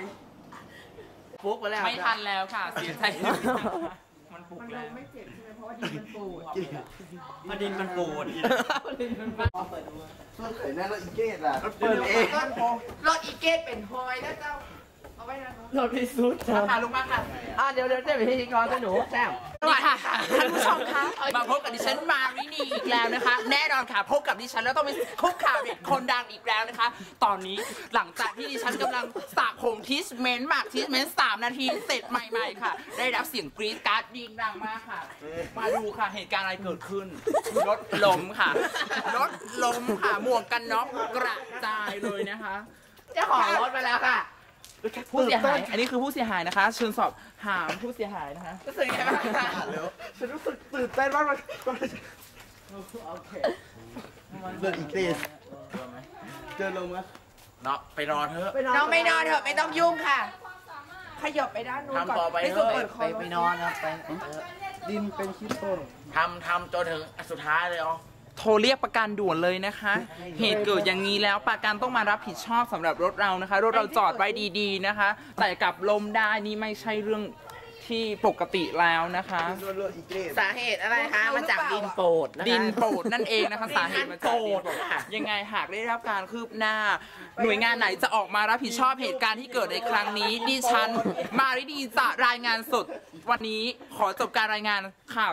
เรียบร้อยฟุกไปแล้วไม่ทันแล้วค่ะ เสียใจมันปลุกแล้วมาดินมันปูดเปิดเผยหน้ารถอีเกตอะเปิดเองรถอีเกตเป็นหอยนะเจ้าเอา ไว้นะรถพิสูจน์ครับค่ะลุงมาค่ะอะเดี๋ยวเดี๋ยวเดี๋ยวไปที่กรตัวหนูแซมสวัสดีค่ะท่านผู้ชมคะมาพบกับดิฉันมารินีอีกแล้วนะคะ แน่นอนค่ะพบกับดิฉันแล้วต้องเป็นคุกข่าวเด็ดคนดังอีกแล้วนะคะ ตอนนี้หลังจากที่ดิฉันกำลังสระผมทิสเมนต์หมักทิสเมนต์สามนาทีเสร็จใหม่ๆค่ะ ได้รับเสียงกรี๊ดการ์ดยิงดังมากค่ะ มาดูค่ะเหตุการณ์อะไรเกิดขึ้นรถล้มค่ะรถล้มค่ะหมวกกันน็อกกระจายเลยนะคะ เจ้าของรถมาแล้วค่ะ ผู้เสียหาย อันนี้คือผู้เสียหายนะคะ เชิญสอบถามผู้เสียหายนะคะรู้สึกไงบ้างคะอ่านแล้วฉันรู้สึกตื่นเต้นมากเลยเปิดอีเกตเจอลงมั้ยเนาะไปรอเถอะน้องไม่นอนเถอะไม่ต้องยุ่งค่ะ ขยับไปด้านนู้นก่อนทำต่อไปให้สุดเถอะเปิดคไปอไปนอนนะไปดินเป็นคริสตัลทำทำจนถึงสุดท้ายเลยอ๋อ โทรเรียกประกันด่วนเลยนะคะ เหตุเกิดอย่างนี้แล้วประกันต้องมารับผิดชอบสำหรับรถเรานะคะ รถเราจอดไว้ดีๆนะคะ แต่กลับลมได้นี่ไม่ใช่เรื่องที่ปกติแล้วนะคะรถรถอีเกตสาเหตุอะไรคะ มาจากดินโปดนะคะดินโปรดนั่นเองนะคะสาเหตุมาจากดินโปรดค่ะยังไงหากได้รับการคืบหน้า หน่วยงานไหนจะออกมารับผิดชอบเหตุการณ์ที่เกิดในครั้งนี้ดิฉันมาริดีจะรายงานสด วันนี้ขอจบการรายงานข่าว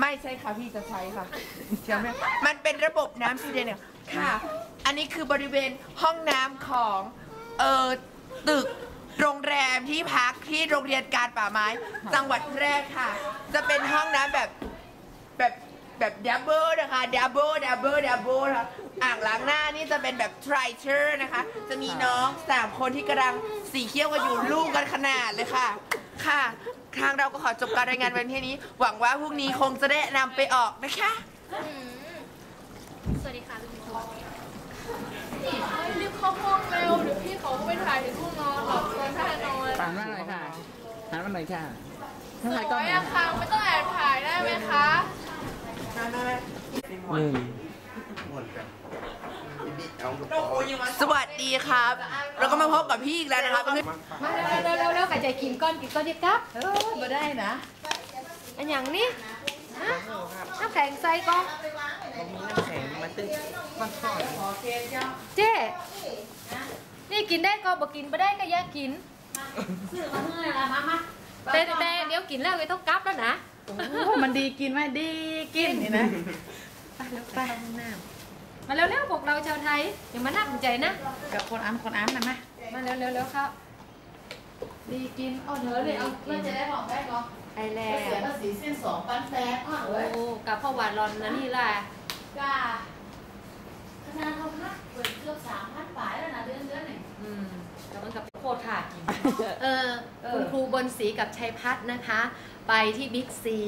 ไม่ใช่ค่ะพี่จะใช้ค่ะเชื่อไหมมันเป็นระบบน้ำซีเดนเนี่ยค่ะ อันนี้คือบริเวณห้องน้ำของเอ่อตึกโรงแรมที่พักที่โรงเรียนการป่าไม้ จังหวัดแพร่ค่ะ จะเป็นห้องน้ำแบบแบบแบบดับเบิลนะคะดับเบิลดับเบิลดับเบิลค่ะอ่างล้างหน้านี่จะเป็นแบบทริเชอร์นะคะ จะมีน้องสามคนที่กำลังสีเขี้ยวกันอยู่ลูกกันขนาดเลยค่ะ ค่ะ ทางเราก็ขอจบการรายงานไว้เพียงนี้ หวังว่าพรุ่งนี้คงจะได้นำไปออกนะคะ สวัสดีค่ะลุงพลรีบเข้าห้องเร็วเดี๋ยวพี่เขาก็ไปถ่ายถึงห้องนอนหรอกตอนท่านอนหันมาหน่อยค่ะหันมาหน่อยค่ะสวยอะค่ะไม่ต้องแอบถ่ายได้ไหมคะ สวัสดีครับ เราก็มาพบกับพี่อีกแล้วนะครับมาเร็วเร็วเร็วเร็วใครใจกินก้อนกินก้อนเดียวกับเออมาได้นะ อันอย่างนี้ฮะน้ำแข็งใส่ก้อนน้ำแข็งมาตึ้งเจ๊นี่กินได้ก็บอกกินไม่ได้ก็แยกกินแต่แต่เดี๋ยวกินแล้วก็ต้องกลับแล้วนะมันดีกินไหมดีกินนี่นะไปแล้วไปน้ำ มาเร็วเร็วพวกเราชาวไทยอย่ามาน่าสนใจนะกับคนอ้ํคนอ้ํนะมามาเร็วเร็วเร็วครับดีกินเอาเถอะเลยเอาเพื่อจะได้บอกได้ก่อนไอแล้เสียวภาษีสิ้นสองปันแปดมากเลยโอ้กับพ่อหวานรอนนะนี่ล่ะกาขนาดเขาพักเปิดเกือบสามพันบาทแล้วนะเดือนเดือนหนึ่งอืมแต่มันกับโคตรขาดกินเออคุณครูบนศรีกับชัยพัฒน์นะคะ ไปที่บิ๊กซี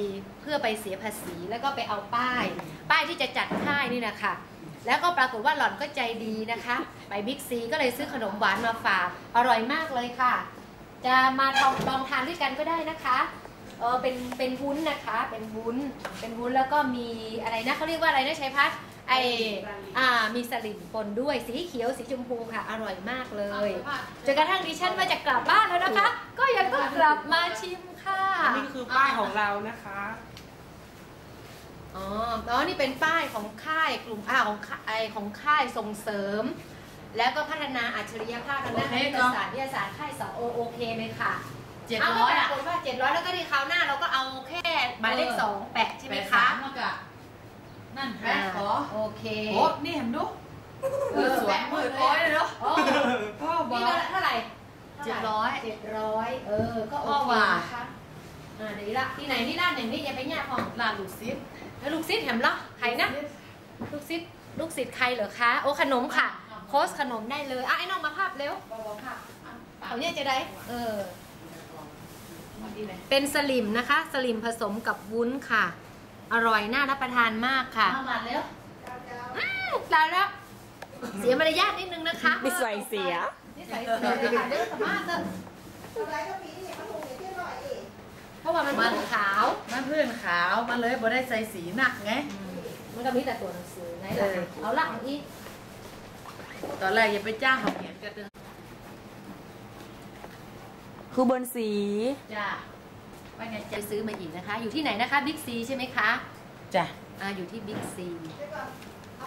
เพื่อไปเสียภาษีแล้วก็ไปเอาป้าย ป้ายที่จะจัดค่ายนี่นะคะ แล้วก็ปรากฏว่าหล่อนก็ใจดีนะคะ ไปบิ๊กซีก็เลยซื้อขนมหวานมาฝาก อร่อยมากเลยค่ะ จะมาลองลองทานด้วยกันก็ได้นะคะเออเป็นเป็นวุ้นนะคะ เป็นวุ้น เป็นวุ้นแล้วก็มีอะไรนะเขาเรียกว่าอะไรนะชัยพัฒน์ไออ่ามีสลิมปนด้วยสีเขียวสีชมพูค่ะ อร่อยมากเลยจนกระทั่งดิฉันว่าจะกลับบ้านแล้วนะคะ ก็ยังต้องกลับมาชิมค่ะนี่คือป้ายของเรานะคะอ๋อ แล้วนี่เป็นป้ายของค่ายกลุ่มอ่าของค่ายไอของค่ายส่งเสริม แล้วก็พัฒนาอัจฉริยภาพทางด้านวิทยาศาสตร์วิทยาศาสตร์ค่ายสอโอโอเคเลยค่ะเจ็ดเอาร้อยปอะรากฏว่าเจ็ดร้อยแล้วก็ที่คราวหน้าเราก็เอาแค่หมายเลขสองแปะใช่ไหมแปดคะสามแล้วก็นั่นแพ้ขอโอเคโอ้นี่เห็นดูเออสวยหมื่นร้อยเลยเนาะโอ้พ่อบอกนี่เท่าไหร่เจ็ดร้อยเจ็ดร้อยเออก็โอพ่อเคว่านะคะ อ่าเดี๋ยวละที่ไหนที่ร้านหนึ่งนี่อย่าไปแย่พองลานลูกซิปแล้วลูกซิดแถมเหรอใครนะลูกซิดลูกศิษย์ใครเหรอคะโอ้ขนมค่ะโพสต์ขนมได้เลยอะไอ้น้องมาภาพเร็วบอกค่ะเอาเนี่ยจะได้เออดีเลยเป็นสลิมนะคะ สลิมผสมกับวุ้นค่ะ อร่อยน่ารับประทานมากค่ะมามาแล้วตายแล้วเสียมารยาทนิดนึงนะคะนิสัยเสียนิสัยเสียค่ะเรื่องสมาร์ทเถอะเพ ราะว่ามันมันขาว มันเพื่อนขาวมันเลยบ่ได้ใส่สีหนักไงวมันก็มีแต่ตัวหนังสือไงล่ะเอาละเอาอีกตอนแรกอย่าไปจ้างเขาเขียนกันเลยคือบนสีจ้าว่าไงจะซื้อมาอีกนะคะ อยู่ที่ไหนนะคะบิ๊กซีใช่ไหมคะจ้ะอ่าอยู่ที่บิ๊กซี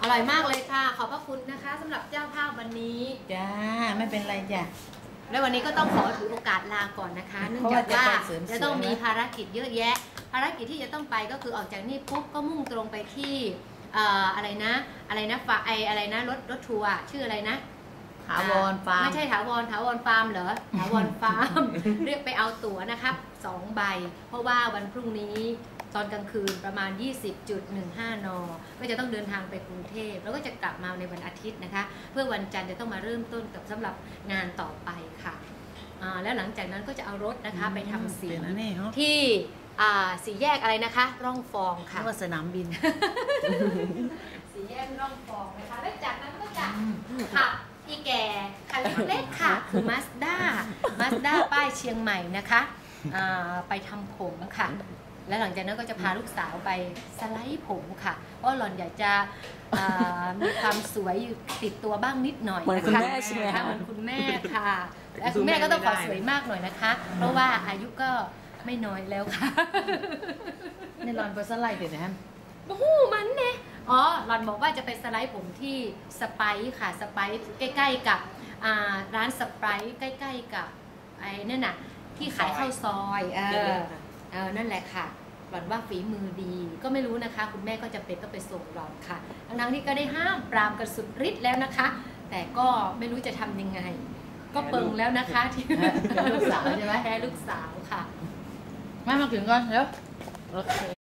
อร่อยมากเลยค่ะ ขอบพระคุณนะคะสำหรับเจ้าภาพวันนี้ จ้า ไม่เป็นไรจ้ะ และวันนี้ก็ต้องขอถือโอกาสลาก่อนนะคะ เนื่องเพราะจากว่าว่าจะไปเสริมสวยจะต้องมีภารกิจเยอะแยะ ภารกิจที่จะต้องไปก็คือออกจากนี่ปุ๊บก็มุ่งตรงไปที่เอ่ออะไรนะอะไรนะฝาไออะไรนะรถรถทัวร์อะชื่ออะไรนะถาวรฟาร์มไม่ใช่ถาวรถาวรฟาร์มเหรอถาวรฟาร์มเรียกไปเอาตั๋วนะครับสองใบ เพราะว่าวันพรุ่งนี้ ตอนกลางคืนประมาณ 20.15 น ก็จะต้องเดินทางไปกรุงเทพ แล้วก็จะกลับมาในวันอาทิตย์นะคะ เพื่อวันจันทร์จะต้องมาเริ่มต้นกับสำหรับงานต่อไปค่ะอ่าแล้วหลังจากนั้นก็จะเอารถนะคะไปทำสีเป็นอันนี้เหรอที่อ่าสีแยกอะไรนะคะ ร่องฟองค่ะนึกว่าสนามบิน สีแยกร่องฟองนะคะ แล้วจากนั้นก็จะขับอีแก่คันเล็กๆค่ะ คือมาสด้ามาสด้าป้ายเชียงใหม่นะคะอ่าไปทำผมค่ะ แล้วหลังจากนั้นก็จะพาลูกสาวไปสไลด์ผมค่ะ เพราะหล่อนอยากจะอ่ามีความสวยอยู่ติดตัวบ้างนิดหน่อยเหมือนคุณแม่ใช่ไหมคะเหมือนคุณแม่ค่ะและคุณแม่ก็ต้องขอสวยมากหน่อยนะคะ เพราะว่าอายุก็ไม่น้อยแล้วค่ะนี่รอนไปสไลด์เดี๋ยวนะโอ้โหมันเนี่ยอ๋อหลอนบอกว่าจะไปสไลด์ผมที่สไปซ์ค่ะสไปซ์ใกล้ ๆ กับอ่าร้านสไปซ์ใกล้ ๆ กับไอ้นั่นน่ะที่ขายข้าวซอยเออเออนั่นแหละค่ะ หลอนว่าฝีมือดี ก็ไม่รู้นะคะ คุณแม่ก็จะเป็นต้องไปส่งหลอนค่ะ ทั้งๆที่ก็ได้ห้ามปรามกันสุดฤทธิ์แล้วนะคะ แต่ก็ไม่รู้จะทำยังไง ก็เปิงแล้วนะคะที่แพ้ลูกสาวใช่ไหมแพ้ลูกสาวค่ะมามาถึงก่อนเร็วโอเค